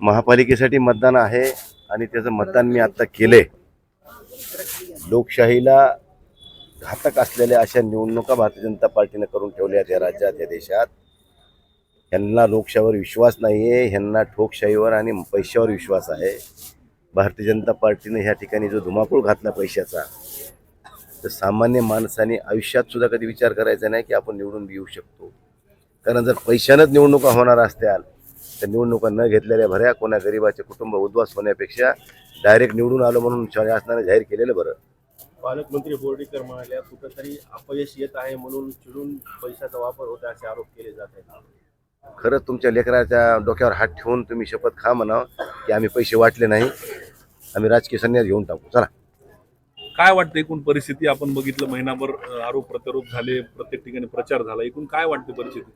महापालिकेसाठी मतदान आहे आणि त्याचं मतदान मी आत्ता केले लोकशाहीला घातक असलेल्या अशा निवडणुका भारतीय जनता पार्टीनं करून ठेवल्या त्या या राज्यात या देशात. ह्यांना लोकशाहीवर विश्वास नाही आहे ह्यांना ठोकशाहीवर आणि पैशावर विश्वास आहे. भारतीय जनता पार्टीनं ह्या ठिकाणी जो धुमाकूळ घातला पैशाचा तर सामान्य माणसाने आयुष्यात सुद्धा कधी विचार करायचा नाही की आपण निवडून घेऊ शकतो. कारण जर पैशानंच निवडणुका होणार असत्याल तर निवडणुका न घेतलेल्या भऱ्या कोणा गरिबाचे कुटुंब उद्ध्वस्त होण्यापेक्षा डायरेक्ट निवडून आलो म्हणून शासनाने जाहीर केलेलं बरं. पालकमंत्री बोर्डीकर म्हणाल्या कुठंतरी अपयश येत आहे म्हणून चिडून पैशाचा वापर होता असे आरोप केले जात आहेत. खरंच तुमच्या लेकराच्या डोक्यावर हात ठेवून तुम्ही शपथ खा म्हणावं की आम्ही पैसे वाटले नाही आम्ही राजकीय संन्यास घेऊन टाकू. चला. काय वाटतं एकूण परिस्थिती? आपण बघितलं महिनाभर आरोप प्रत्यारोप झाले प्रत्येक ठिकाणी प्रचार झाला. एकूण काय वाटते परिस्थिती?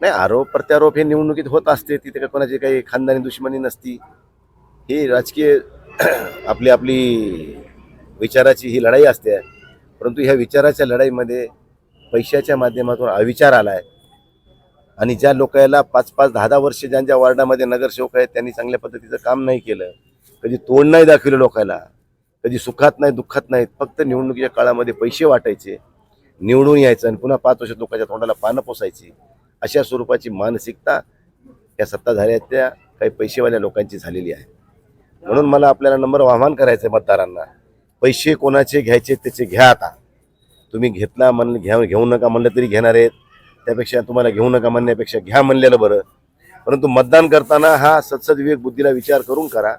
नाही आरोप प्रत्यारोप हे निवडणुकीत होत असते तिथे काही कोणाची काही खानदानी दुश्मनी नसती. ही राजकीय आपली आपली विचाराची ही लढाई असते. परंतु ह्या विचाराच्या लढाईमध्ये पैशाच्या माध्यमातून अविचार आला आहे आणि ज्या लोकांना पाच पाच दहा दहा वर्ष ज्यांच्या वार्डामध्ये नगरसेवक आहेत त्यांनी चांगल्या पद्धतीचं काम नाही केलं. कधी तोंड नाही दाखवलं लोकांना कधी सुखात नाही दुःखात नाहीत. फक्त निवडणुकीच्या काळामध्ये पैसे वाटायचे. निवडून यायचं आणि पुन्हा पाच वर्ष लोकांच्या तोंडाला पानं पोसायची. अशा स्वरूपाची मानसिकता या सत्ताधाऱ्याच्या काही पैसेवाल्या लोकांची झालेली आहे. म्हणून मला आपल्याला नंबर आव्हान करायचं आहे मतदारांना पैसे कोणाचे घ्यायचे त्याचे घ्या आता. तुम्ही घेतला म्हण घ्या घेऊ नका म्हणलं तरी घेणार आहेत. त्यापेक्षा तुम्हाला घेऊ नका म्हणण्यापेक्षा घ्या म्हणलेलं बरं. परंतु मतदान करताना हा सत्सदविवेक बुद्धीला विचार करून करा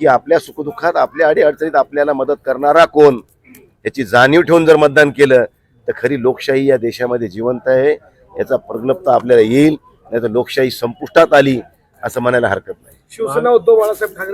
की आपल्या सुखदुःखात आपल्या अडीअडचणीत आपल्याला मदत करणारा कोण? याची जाणीव ठेवून जर मतदान केलं तर खरी लोकशाही या देशामध्ये जिवंत आहे. याचा प्रगल्भता आपल्याला येईल नाही तर लोकशाही संपुष्टात आली असं म्हणायला हरकत नाही. शिवसेना उद्धव बाळासाहेब ठाकरे